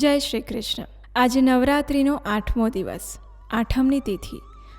જય શ્રી કૃષ્ણ. આજે નવરાત્રિનો આઠમો દિવસ, આઠમની તિથિ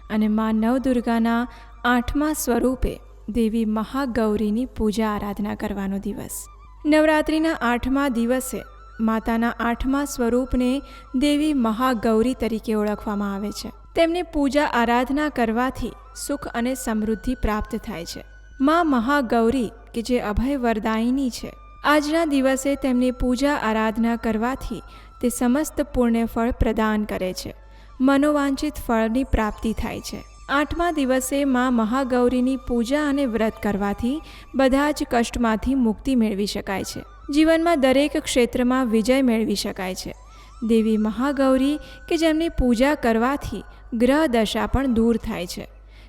અને મા નવદુર્ગાના આઠમા સ્વરૂપે દેવી મહાગૌરીની પૂજા આરાધના કરવાનો દિવસ. નવરાત્રિના આઠમા દિવસે માતાના આઠમા સ્વરૂપને દેવી મહાગૌરી તરીકે ઓળખવામાં આવે છે. તેમની પૂજા આરાધના કરવાથી સુખ અને સમૃદ્ધિ પ્રાપ્ત થાય છે. મા મહાગૌરી, કે જે અભય વરદાયિની છે, આજના દિવસે તેમની પૂજા આરાધના કરવાથી તે સમસ્ત પુણ્ય ફળ પ્રદાન કરે છે. મનોવાંછિત ફળની પ્રાપ્તિ થાય છે. આઠમા દિવસે મા મહાગૌરીની પૂજા અને વ્રત કરવાથી બધા જ કષ્ટમાંથી મુક્તિ મેળવી શકાય છે. જીવનમાં દરેક ક્ષેત્રમાં વિજય મેળવી શકાય છે. દેવી મહાગૌરી કે જેમની પૂજા કરવાથી ગ્રહ દશા પણ દૂર થાય છે.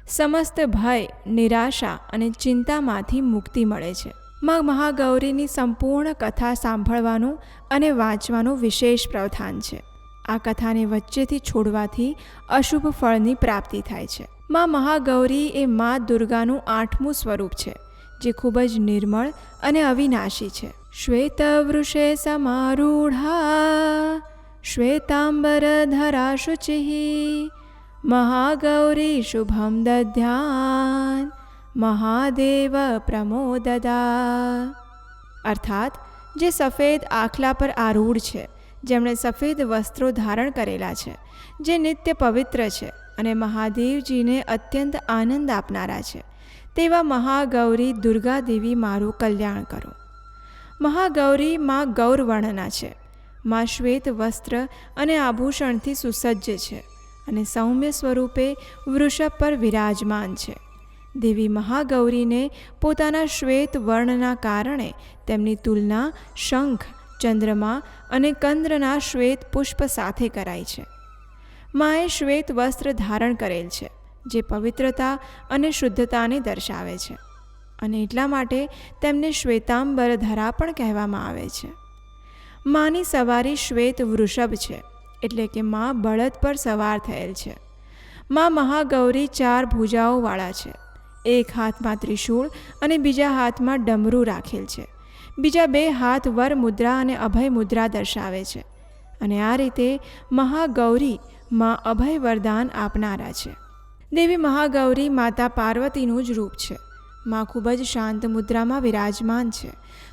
સમસ્ત ભય, નિરાશા અને ચિંતામાંથી મુક્તિ મળે છે. માં મહાગૌરીની સંપૂર્ણ કથા સાંભળવાનું અને વાંચવાનું વિશેષ પ્રાવધાન છે. આ કથાને વચ્ચેથી છોડવાથી અશુભ ફળની પ્રાપ્તિ થાય છે. માં મહાગૌરી એ મા દુર્ગાનું આઠમું સ્વરૂપ છે, જે ખૂબ જ નિર્મળ અને અવિનાશી છે. શ્વેત વૃષે સમારૂઢા શ્વેતાંબર ધરા શુચિ મહાગૌરી શુભમ દધ્યાન મહાદેવ પ્રમોદદા. અર્થાત, જે સફેદ આખલા પર આરૂઢ છે, જેમણે સફેદ વસ્ત્રો ધારણ કરેલા છે, જે નિત્ય પવિત્ર છે અને મહાદેવજીને અત્યંત આનંદ આપનારા છે, તેવા મહાગૌરી દુર્ગા દેવી મારું કલ્યાણ કરો. મહાગૌરી માં ગૌરવર્ણના છે, માં શ્વેત વસ્ત્ર અને આભૂષણથી સુસજ્જ છે અને સૌમ્ય સ્વરૂપે વૃષભ પર વિરાજમાન છે. દેવી મહાગૌરીને પોતાના શ્વેત વર્ણના કારણે તેમની તુલના શંખ, ચંદ્રમા અને કંદ્રના શ્વેત પુષ્પ સાથે કરાય છે. માએ શ્વેત વસ્ત્ર ધારણ કરેલ છે, જે પવિત્રતા અને શુદ્ધતાને દર્શાવે છે અને એટલા માટે તેમને શ્વેતાંબર ધરા પણ કહેવામાં આવે છે. માની સવારી શ્વેત વૃષભ છે, એટલે કે મા બળદ પર સવાર થયેલ છે. મા મહાગૌરી ચાર ભુજાઓવાળા છે એક હાથમાં ત્રિશૂળ અને બીજા હાથમાં ડમરું રાખેલ છે. બીજા બે હાથ વર મુદ્રા અને અભય મુદ્રા દર્શાવે છે. અને આ રીતે મહાગૌરી માં અભય વરદાન આપનારા છે. દેવી મહાગૌરી માતા પાર્વતીનું જ રૂપ છે. માં ખૂબ જ શાંત મુદ્રામાં વિરાજમાન છે.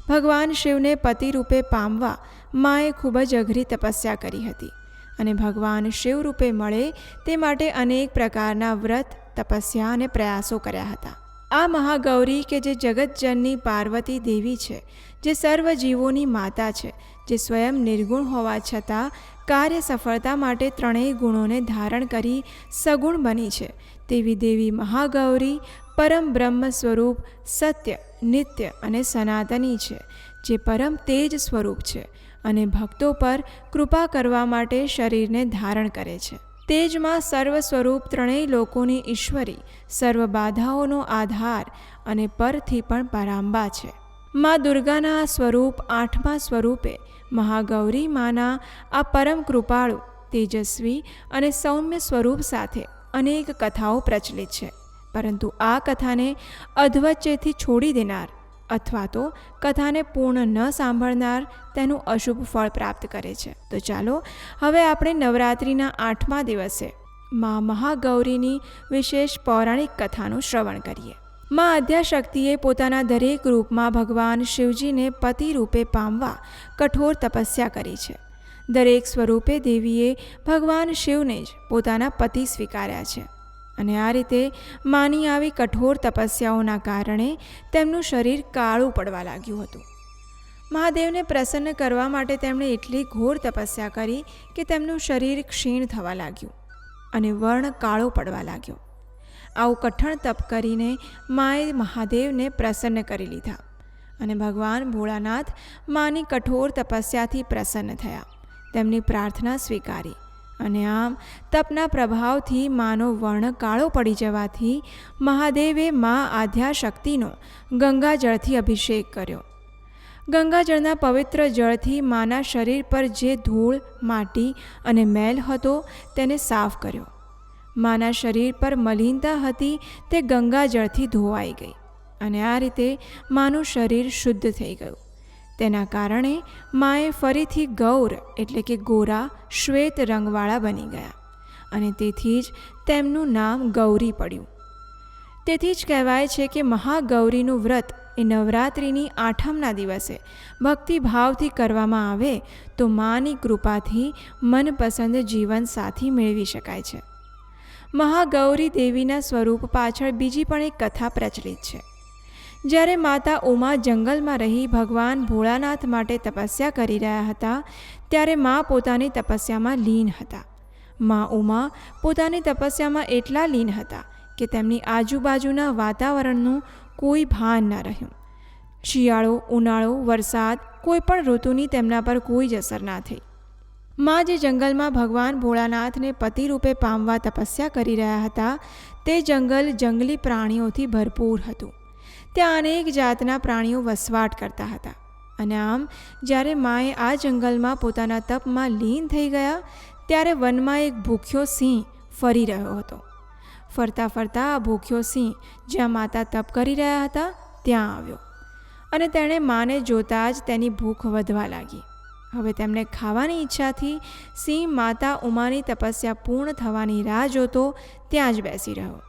ભગવાન શિવને પતિ રૂપે પામવા માએ ખૂબ જ અઘરી તપસ્યા કરી હતી. અને ભગવાન શિવ રૂપે મળે તે માટે અનેક પ્રકારના વ્રત તપસ્યા અને પ્રયાસો કર્યા હતા. આ મહાગૌરી કે જે જગતજનની પાર્વતી દેવી છે, જે સર્વ જીવોની માતા છે, જે સ્વયં નિર્ગુણ હોવા છતાં કાર્ય સફળતા માટે ત્રણેય ગુણોને ધારણ કરી સગુણ બની છે, તેવી દેવી મહાગૌરી પરમ બ્રહ્મ સ્વરૂપ, સત્ય, નિત્ય અને સનાતની છે, જે પરમ તેજ સ્વરૂપ છે અને ભક્તો પર કૃપા કરવા માટે શરીરને ધારણ કરે છે. તેજમાં સર્વ સ્વરૂપ ત્રણેય લોકોની ઈશ્વરી, સર્વ બાધાઓનો આધાર અને પરથી પણ પરાંબા છે. મા દુર્ગાના સ્વરૂપ આઠમા સ્વરૂપે મહાગૌરી માના આ પરમ કૃપાળુ, તેજસ્વી અને સૌમ્ય સ્વરૂપ સાથે અનેક કથાઓ પ્રચલિત છે. પરંતુ આ કથાને અધવચ્ચેથી છોડી દેનાર અથવા તો કથાને પૂર્ણ ન સાંભળનાર તેનું અશુભ ફળ પ્રાપ્ત કરે છે. તો ચાલો, હવે આપણે નવરાત્રિના આઠમા દિવસે મા મહાગૌરીની વિશેષ પૌરાણિક કથાનું શ્રવણ કરીએ. મા અધ્યાશક્તિએ પોતાના દરેક રૂપમાં ભગવાન શિવજીને પતિ રૂપે પામવા કઠોર તપસ્યા કરી છે. દરેક સ્વરૂપે દેવીએ ભગવાન શિવને જ પોતાના પતિ સ્વીકાર્યા છે. અને આ રીતે માની આવી કઠોર તપસ્યાઓના કારણે તેમનું શરીર કાળું પડવા લાગ્યું હતું. મહાદેવને પ્રસન્ન કરવા માટે તેમણે એટલી ઘોર તપસ્યા કરી કે તેમનું શરીર ક્ષીણ થવા લાગ્યું અને વર્ણ કાળો પડવા લાગ્યો. આવું કઠણ તપ કરીને માએ મહાદેવને પ્રસન્ન કરી લીધા અને ભગવાન ભોળાનાથ માની કઠોર તપસ્યાથી પ્રસન્ન થયા. તેમની પ્રાર્થના સ્વીકારી. અને આમ તપના પ્રભાવથી માનો વર્ણ કાળો પડી જવાથી મહાદેવે મા આધ્યાશક્તિનો ગંગાજળથી અભિષેક કર્યો. ગંગાજળના પવિત્ર જળથી માના શરીર પર જે ધૂળ, માટી અને મેલ હતો તેને સાફ કર્યો. માના શરીર પર મલિનતા હતી તે ગંગાજળથી ધોવાઈ ગઈ અને આ રીતે માનું શરીર શુદ્ધ થઈ ગયું. તેના કારણે માએ ફરીથી ગૌર એટલે કે ગોરા શ્વેત રંગવાળા બની ગયા અને તેથી જ તેમનું નામ ગૌરી પડ્યું. તેથી જ કહેવાય છે કે મહાગૌરીનું વ્રત એ નવરાત્રિની આઠમના દિવસે ભક્તિભાવથી કરવામાં આવે તો માની કૃપાથી મનપસંદ જીવન સાથી મેળવી શકાય છે. મહાગૌરી દેવીના સ્વરૂપ પાછળ બીજી પણ એક કથા પ્રચલિત છે. જ્યારે માતા ઉમા જંગલમાં રહી ભગવાન ભોળાનાથ માટે તપસ્યા કરી રહ્યા હતા, ત્યારે મા પોતાની તપસ્યામાં લીન હતા. મા ઉમા પોતાની તપસ્યામાં એટલા લીન હતા કે તેમની આજુબાજુના વાતાવરણનું કોઈ ભાન ન રહ્યું. શિયાળો, ઉનાળો, વરસાદ, કોઈ પણ ઋતુની તેમના પર કોઈ જ અસર ના થઈ. મા જે જંગલમાં ભગવાન ભોળાનાથને પતિ રૂપે પામવા તપસ્યા કરી રહ્યા હતા, તે જંગલ જંગલી પ્રાણીઓથી ભરપૂર હતું. ત્યાં અનેક જાતના પ્રાણીઓ વસવાટ કરતા હતા. અને આમ, જ્યારે માએ આ જંગલમાં પોતાના તપમાં લીન થઈ ગયા, ત્યારે વનમાં એક ભૂખ્યો સિંહ ફરી રહ્યો હતો. ફરતા ફરતા આ ભૂખ્યો સિંહ જ્યાં માતા તપ કરી રહ્યા હતા, ત્યાં આવ્યો. અને તેણે માને જોતાં જ તેની ભૂખ વધવા લાગી. હવે તેમને ખાવાની ઈચ્છાથી સિંહ માતા ઉમાની તપસ્યા પૂર્ણ થવાની રાહ જોતો ત્યાં જ બેસી રહ્યો.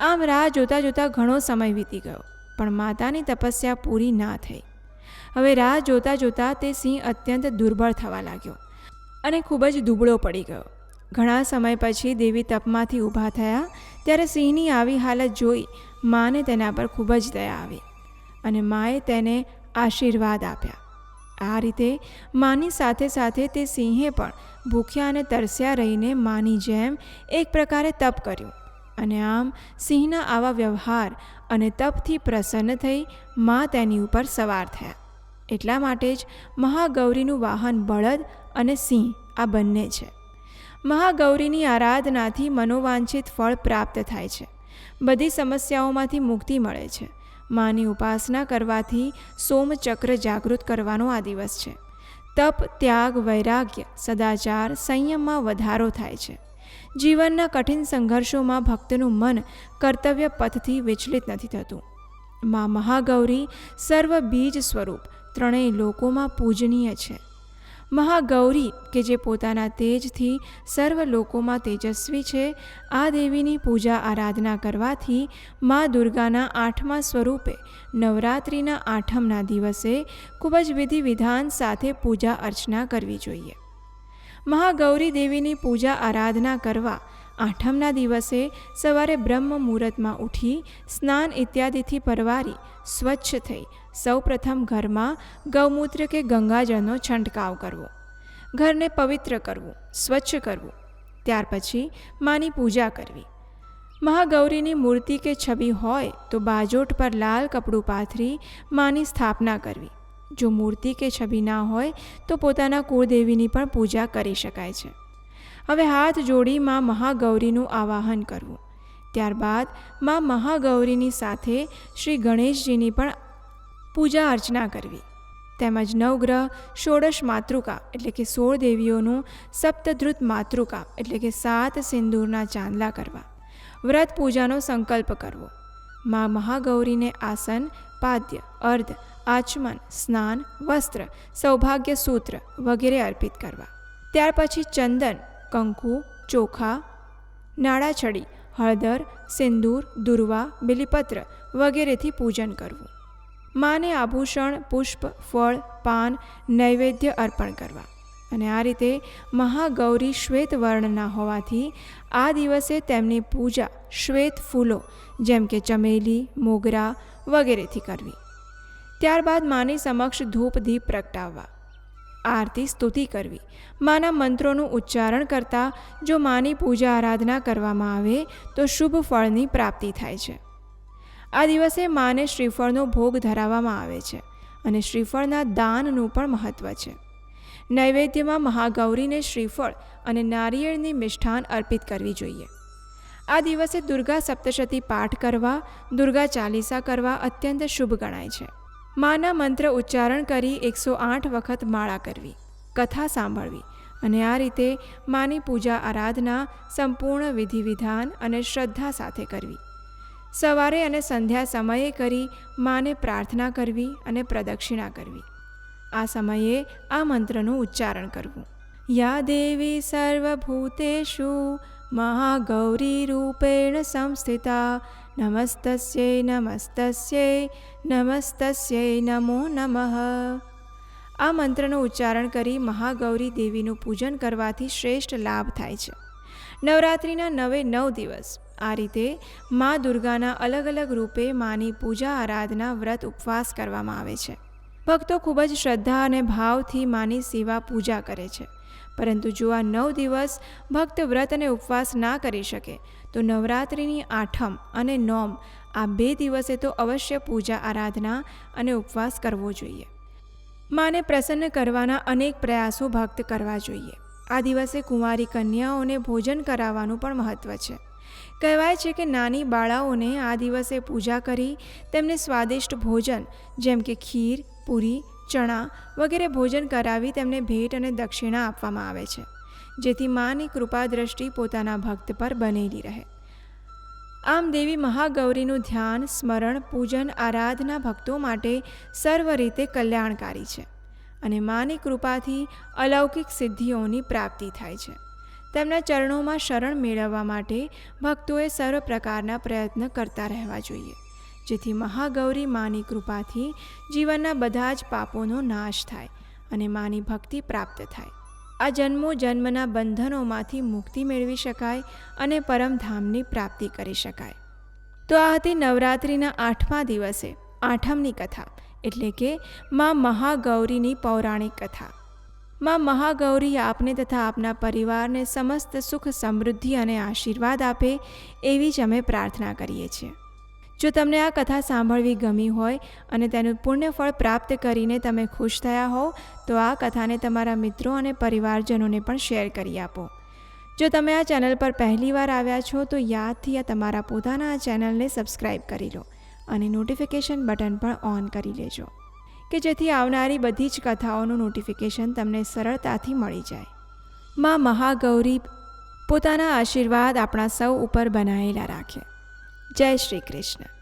આમ રાહ જોતાં જોતાં ઘણો સમય વીતી ગયો. પણ માતાની તપસ્યા પૂરી ના થઈ. હવે રાહ જોતાં જોતાં તે સિંહ અત્યંત દુર્બળ થવા લાગ્યો અને ખૂબ જ દુબળો પડી ગયો. ઘણા સમય પછી દેવી તપમાંથી ઊભા થયા ત્યારે સિંહની આવી હાલત જોઈ માને તેના પર ખૂબ જ દયા આવી અને માએ તેને આશીર્વાદ આપ્યા. આ રીતે માની સાથે સાથે તે સિંહે પણ ભૂખ્યા અને તરસ્યા રહીને માની જેમ એક પ્રકારે તપ કર્યું. અને આમ સિંહના આવા વ્યવહાર અને તપથી પ્રસન્ન થઈ મા તેની ઉપર સવાર થયા. એટલા માટે જ મહાગૌરીનું વાહન બળદ અને સિંહ, આ બંને છે. મહાગૌરીની આરાધનાથી મનોવાંછિત ફળ પ્રાપ્ત થાય છે. બધી સમસ્યાઓમાંથી મુક્તિ મળે છે. માની ઉપાસના કરવાથી સોમચક્ર જાગૃત કરવાનો આ દિવસ છે. તપ, ત્યાગ, વૈરાગ્ય, સદાચાર સંયમમાં વધારો થાય છે. જીવનના કઠિન સંઘર્ષોમાં ભક્તનું મન કર્તવ્ય પથથી વિચલિત નથી થતું. મા મહાગૌરી સર્વ બીજ સ્વરૂપ ત્રણેય લોકોમાં પૂજનીય છે. મહાગૌરી, કે જે પોતાના તેજથી સર્વ લોકોમાં તેજસ્વી છે, આ દેવીની પૂજા આરાધના કરવાથી મા દુર્ગાના આઠમા સ્વરૂપે નવરાત્રિના આઠમના દિવસે ખૂબ જ વિધિ વિધાન સાથે પૂજા અર્ચના કરવી જોઈએ. મહાગૌરી દેવીની પૂજા આરાધના કરવા આઠમના દિવસે સવારે બ્રહ્મ મુહૂર્તમાં ઉઠી સ્નાન ઇત્યાદિથી પરવારી સ્વચ્છ થઈ સૌપ્રથમ ઘરમાં ગૌમૂત્ર કે ગંગાજળનો છંટકાવ કરવો. ઘરને પવિત્ર કરવું, સ્વચ્છ કરવું. ત્યાર પછી માની પૂજા કરવી. મહાગૌરીની મૂર્તિ કે છબી હોય તો બાજોટ પર લાલ કપડું પાથરી માની સ્થાપના કરવી. જો મૂર્તિ કે છબી ના હોય, તો પોતાના કુળદેવીની પણ પૂજા કરી શકાય છે. હવે હાથ જોડી માં મહાગૌરીનું આવાહન કરવું. ત્યારબાદમાં મહાગૌરીની સાથે શ્રી ગણેશજીની પણ પૂજા અર્ચના કરવી. તેમજ નવગ્રહ ષોડશ માતૃકા એટલે કે સોળ દેવીઓનું સપ્તધ્રુત માતૃકા એટલે કે સાત સિંદૂરના ચાંદલા કરવા. વ્રત પૂજાનો સંકલ્પ કરવો. મા મહાગૌરીને આસન, પાદ્ય, અર્ધ આચમન, સ્નાન, વસ્ત્ર, સૌભાગ્ય સૂત્ર વગેરે અર્પિત કરવા. ત્યાર પછી ચંદન, કંકુ, ચોખા, નાળાછડી, હળદર, સિંદૂર, દુર્વા, બિલીપત્ર વગેરેથી પૂજન કરવું. માને આભૂષણ, પુષ્પ, ફળ, પાન, નૈવેદ્ય અર્પણ કરવા. અને આ રીતે મહાગૌરી શ્વેત વર્ણના હોવાથી આ દિવસે તેમની પૂજા શ્વેત ફૂલો, જેમ કે ચમેલી, મોગરા વગેરેથી કરવી. ત્યારબાદ માની સમક્ષ ધૂપ દીપ પ્રગટાવવા. આરતી સ્તુતિ કરવી. માના મંત્રોનું ઉચ્ચારણ કરતાં જો માની પૂજા આરાધના કરવામાં આવે, તો શુભ ફળની પ્રાપ્તિ થાય છે. આ દિવસે માને શ્રીફળનો ભોગ ધરાવવામાં આવે છે અને શ્રીફળના દાનનું પણ મહત્ત્વ છે. નૈવેદ્યમાં મહાગૌરીને શ્રીફળ અને નારિયેળની મિષ્ઠાન અર્પિત કરવી જોઈએ. આ દિવસે દુર્ગા સપ્તશતી પાઠ કરવા, દુર્ગા ચાલીસા કરવા અત્યંત શુભ ગણાય છે. માના મંત્ર ઉચ્ચારણ કરી એકસો આઠ વખત માળા કરવી, કથા સાંભળવી અને આ રીતે માની પૂજા આરાધના સંપૂર્ણ વિધિ વિધાન અને શ્રદ્ધા સાથે કરવી. સવારે અને સંધ્યા સમયે કરી માને પ્રાર્થના કરવી અને પ્રદક્ષિણા કરવી. આ સમયે આ મંત્રનું ઉચ્ચારણ કરવું. યા દેવી સર્વભૂતેષુ મહાગૌરી રૂપેણ नमस्तस्यै नमस्तस्यै नमस्तस्यै નમો નમઃ આ મંત્રનું ઉચ્ચારણ કરી મહાગૌરી દેવીનું પૂજન કરવાથી શ્રેષ્ઠ લાભ થાય છે. નવરાત્રિના નવે નવ દિવસ. આ રીતે મા દુર્ગાના અલગ અલગ રૂપે માની પૂજા આરાધના વ્રત ઉપવાસ કરવામાં આવે છે. ભક્તો ખૂબ જ શ્રદ્ધા અને ભાવથી માની સેવા પૂજા કરે છે. પરંતુ જો આ નવ દિવસ ભક્ત વ્રત અને ઉપવાસ ના કરી શકે, તો નવરાત્રિની આઠમ અને નોમ આ બે દિવસે તો અવશ્ય પૂજા, આરાધના અને ઉપવાસ કરવો જોઈએ. માને પ્રસન્ન કરવાના અનેક પ્રયાસો ભક્ત કરવા જોઈએ. આ દિવસે કુંવારી કન્યાઓને ભોજન કરાવવાનું પણ મહત્ત્વ છે. કહેવાય છે કે નાની બાળાઓને આ દિવસે પૂજા કરી તેમને સ્વાદિષ્ટ ભોજન, જેમ કે ખીર, પૂરી, ચણા વગેરે ભોજન કરાવી તેમને ભેટ અને દક્ષિણા આપવામાં આવે છે, જેથી માની કૃપા દ્રષ્ટિ પોતાના ભક્ત પર બનેલી રહે. આમ દેવી મહાગૌરીનું ધ્યાન, સ્મરણ, પૂજન, આરાધના ભક્તો માટે સર્વ રીતે કલ્યાણકારી છે અને માની કૃપાથી અલૌકિક સિદ્ધિઓની પ્રાપ્તિ થાય છે. તેમના ચરણોમાં શરણ મેળવવા માટે ભક્તોએ સર્વ પ્રકારના પ્રયત્ન કરતા રહેવા જોઈએ. જેથી મહાગૌરી માની કૃપાથી જીવનના બધા જ પાપોનો નાશ થાય અને માની ભક્તિ પ્રાપ્ત થાય. આ જન્મો જન્મના બંધનોમાંથી મુક્તિ મેળવી શકાય અને પરમધામની પ્રાપ્તિ કરી શકાય. તો આ હતી નવરાત્રિના આઠમા દિવસે આઠમની કથા, એટલે કે મા મહાગૌરીની પૌરાણિક કથા. માં મહાગૌરી આપને તથા આપના પરિવારને સમસ્ત સુખ, સમૃદ્ધિ અને આશીર્વાદ આપે એવી જ અમે પ્રાર્થના કરીએ છીએ. જો તમને આ કથા સાંભળવી ગમી હોય અને તેનું પુણ્યફળ પ્રાપ્ત કરીને તમે ખુશ થયા હો તો આ કથાને તમારા મિત્રો અને પરિવારજનોને પણ શેર કરી આપો. જો તમે આ ચેનલ પર પહેલીવાર આવ્યા છો, તો યાદથી આ તમારા પોતાના આ ચેનલને સબસ્ક્રાઈબ કરી લો અને નોટિફિકેશન બટન પણ ઓન કરી લેજો. કે જેથી આવનારી બધી જ કથાઓનું નોટિફિકેશન તમને સરળતાથી મળી જાય. માં મહાગૌરી પોતાના આશીર્વાદ આપણા સૌ ઉપર બનાવેલા રાખે. જય શ્રી કૃષ્ણ.